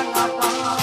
મારી રૂપાના